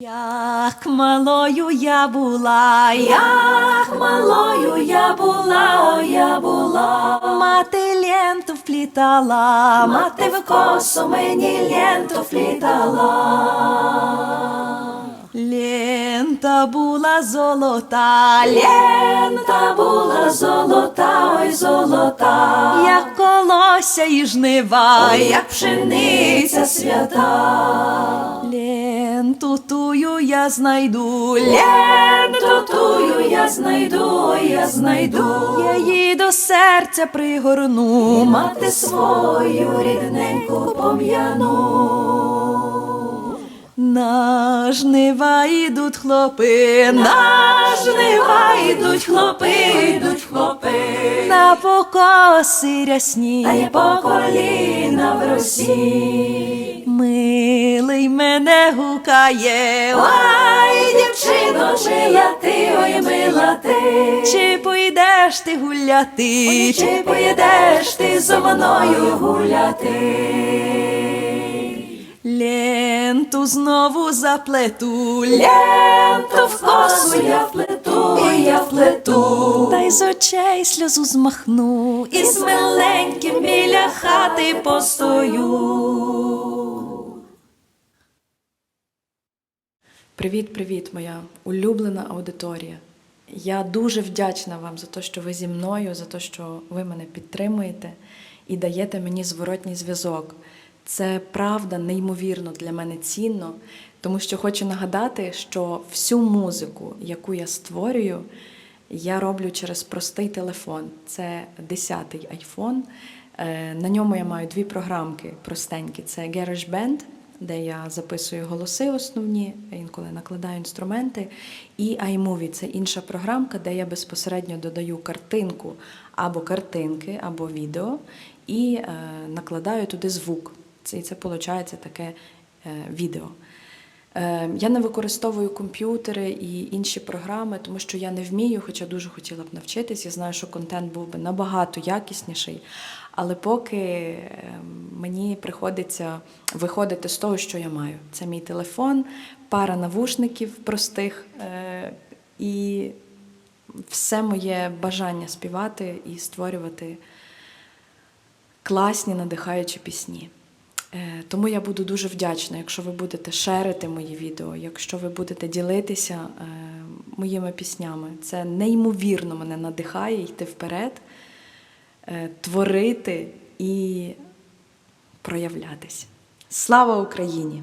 Як малою я була, як малою я була, о, я була, мати ленту вплітала, мати в косу мені ленту вплітала. Лента була золота, лента була золота, ой золота, як колося і жнива, як пшениця свята. Я знайду, ленту тую я знайду, я знайду, я її до серця пригорну, мати свою рідненьку пом'яну. На жнива йдуть хлопи, на жнива йдуть хлопи, йдуть хлопи, на покоси рясні, та й по коліна в росі. Гукає, ой, дівчино, мила ти, ой, мила ти, чи поїдеш ти гуляти, чи поїдеш ти зо мною гуляти. Ленту знову заплету, ленту в косу я вплету, я вплету, та й з очей сльозу змахну, і з миленьким біля хати постою. Привіт, привіт, моя улюблена аудиторія. Я дуже вдячна вам за те, що ви зі мною, за те, що ви мене підтримуєте і даєте мені зворотній зв'язок. Це правда неймовірно для мене цінно, тому що хочу нагадати, що всю музику, яку я створюю, я роблю через простий телефон. Це 10-й iPhone. Е, На ньому я маю дві програмки простенькі: це GarageBand, де я записую голоси основні, інколи накладаю інструменти. І iMovie це інша програмка, де я безпосередньо додаю картинку або картинки, або відео, і е, накладаю туди звук. І це виходить таке е, відео. Е, Я не використовую комп'ютери і інші програми, тому що я не вмію, хоча дуже хотіла б навчитись. Я знаю, що контент був би набагато якісніший. Але поки е, мені приходиться виходити з того, що я маю. Це мій телефон, пара навушників простих е, і все моє бажання співати і створювати класні надихаючі пісні. Е, Тому я буду дуже вдячна, якщо ви будете шерити мої відео, якщо ви будете ділитися е, моїми піснями. Це неймовірно мене надихає йти вперед, е, творити і проявлятись. Слава Україні!